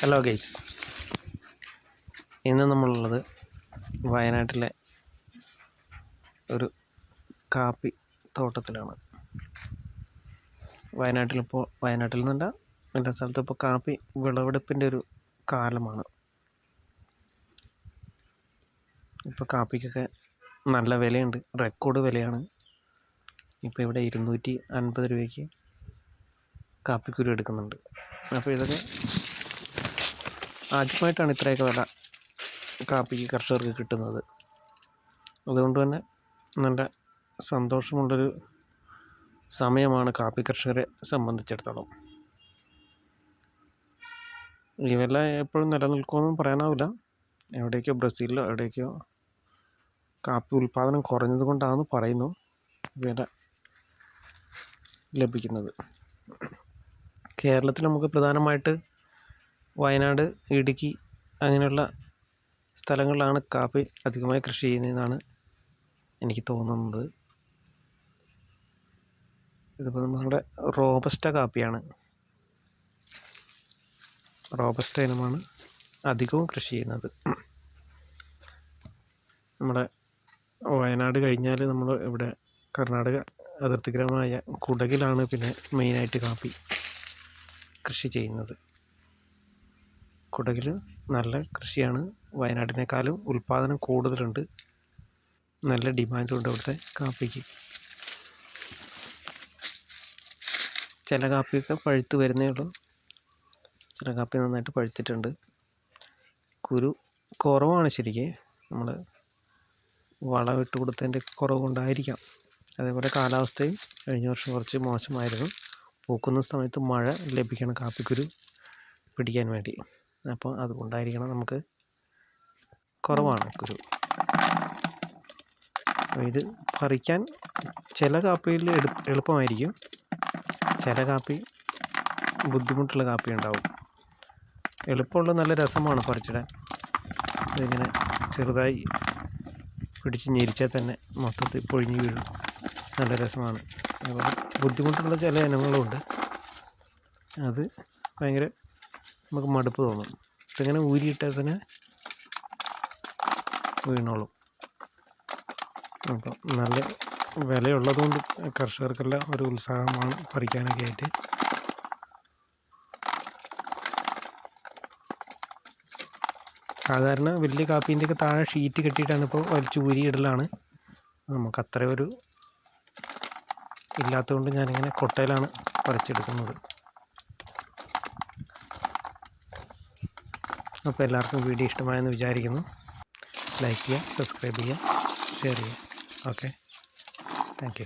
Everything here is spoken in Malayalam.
ഹലോ ഗൈസ് ഇന്ന് നമ്മളുള്ളത് വയനാട്ടിലെ ഒരു കാപ്പി തോട്ടത്തിലാണ്. വയനാട്ടിലിപ്പോൾ വയനാട്ടിൽ നിന്നല്ല എന്റെ സ്ഥലത്ത് ഇപ്പോൾ കാപ്പി വിളവെടുപ്പിന്റെ ഒരു കാലമാണ്. ഇപ്പോൾ കാപ്പിക്കൊക്കെ നല്ല വിലയുണ്ട് റെക്കോർഡ് വിലയാണ്. ഇപ്പോൾ ഇവിടെ ഇരുന്നൂറ്റി അൻപത് രൂപയ്ക്ക് കാപ്പിക്കുരു എടുക്കുന്നുണ്ട്. അപ്പോൾ ഇതൊക്കെ ആദ്യമായിട്ടാണ് ഇത്രയൊക്കെ വില കാപ്പിക്ക് കർഷകർക്ക് കിട്ടുന്നത്. അതുകൊണ്ട് തന്നെ നല്ല സന്തോഷമുള്ളൊരു സമയമാണ് കാപ്പി കർഷകരെ സംബന്ധിച്ചിടത്തോളം. ഈ വില എപ്പോഴും നിലനിൽക്കുമെന്നും പറയാനാവില്ല. എവിടേക്കോ ബ്രസീലിലോ എവിടേക്കോ കാപ്പി ഉൽപ്പാദനം കുറഞ്ഞത് കൊണ്ടാണെന്ന് പറയുന്നു വില ലഭിക്കുന്നത്. കേരളത്തിൽ നമുക്ക് പ്രധാനമായിട്ട് വയനാട് ഇടുക്കി അങ്ങനെയുള്ള സ്ഥലങ്ങളിലാണ് കാപ്പി അധികമായി കൃഷി ചെയ്യുന്നതെന്നാണ് എനിക്ക് തോന്നുന്നത്. ഇതിപ്പോൾ നമ്മുടെ റോബസ്റ്റ കാപ്പിയാണ്. റോബസ്റ്റ ഇനമാണ് അധികവും കൃഷി ചെയ്യുന്നത്. നമ്മുടെ വയനാട് കഴിഞ്ഞാൽ നമ്മൾ ഇവിടെ കർണാടക അതിർത്തി ഗ്രാമമായ കുടകിലാണ് പിന്നെ മെയിനായിട്ട് കാപ്പി കൃഷി ചെയ്യുന്നത്. കുടകിൽ നല്ല കൃഷിയാണ്. വയനാട്ടിനേക്കാളും ഉൽപാദനം കൂടുതലുണ്ട്. നല്ല ഡിമാൻഡുണ്ട് അവിടുത്തെ കാപ്പിക്ക്. ചില കാപ്പിയൊക്കെ പഴുത്ത് വരുന്നേ ഉള്ളൂ. ചില കാപ്പി നന്നായിട്ട് പഴുത്തിട്ടുണ്ട്. കുരു കുറവാണ് ശരിക്ക്. നമ്മൾ വളമിട്ട് കൊടുത്തതിന്റെ കുറവ് കൊണ്ടായിരിക്കാം. അതേപോലെ കാലാവസ്ഥയും കഴിഞ്ഞ വർഷം കുറച്ച് മോശമായിരുന്നു. പൂക്കുന്ന സമയത്ത് മഴ ലഭിക്കണം കാപ്പിക്കുരു പിടിക്കാൻ വേണ്ടി. അപ്പോൾ അതുകൊണ്ടായിരിക്കണം നമുക്ക് കുറവാണ് കുരു ഇത് പറിക്കാൻ ചില കാപ്പിയിൽ എളുപ്പമായിരിക്കും. ചില കാപ്പി ബുദ്ധിമുട്ടുള്ള കാപ്പി ഉണ്ടാവും. എളുപ്പമുള്ള നല്ല രസമാണ് പറിച്ചിടാൻ. ഇതിങ്ങനെ ചെറുതായി പിടിച്ച് ഞെരിച്ചാൽ തന്നെ മൊത്തത്തിൽ പൊഴിഞ്ഞ് വീഴും. നല്ല രസമാണ്. അതുപോലെ ബുദ്ധിമുട്ടുള്ള ചില ഇനങ്ങളുണ്ട്. അത് ഭയങ്കര നമുക്ക് മടുപ്പ് തോന്നും. ഇതിങ്ങനെ ഊരിയിട്ടാൽ തന്നെ വീണോളും. അപ്പം നല്ല വിലയുള്ളതുകൊണ്ട് കർഷകർക്കെല്ലാം ഒരു ഉത്സാഹമാണ് പറിക്കാനൊക്കെ ആയിട്ട്. സാധാരണ വലിയ കാപ്പീന്റെയൊക്കെ താഴെ ഷീറ്റ് കെട്ടിയിട്ടാണ് ഇപ്പോൾ വലിച്ച് ഊരിയിടലാണ്. നമുക്ക് അത്ര ഒരു ഇല്ലാത്തതുകൊണ്ട് ഞാനിങ്ങനെ കൊട്ടയിലാണ് പറിച്ചെടുക്കുന്നത്. അപ്പോൾ എല്ലാവർക്കും വീഡിയോ ഇഷ്ടമായെന്ന് വിചാരിക്കുന്നു. ലൈക്ക് ചെയ്യുക സബ്സ്ക്രൈബ് ചെയ്യുക ഷെയർ ചെയ്യുക. ഓക്കെ. താങ്ക്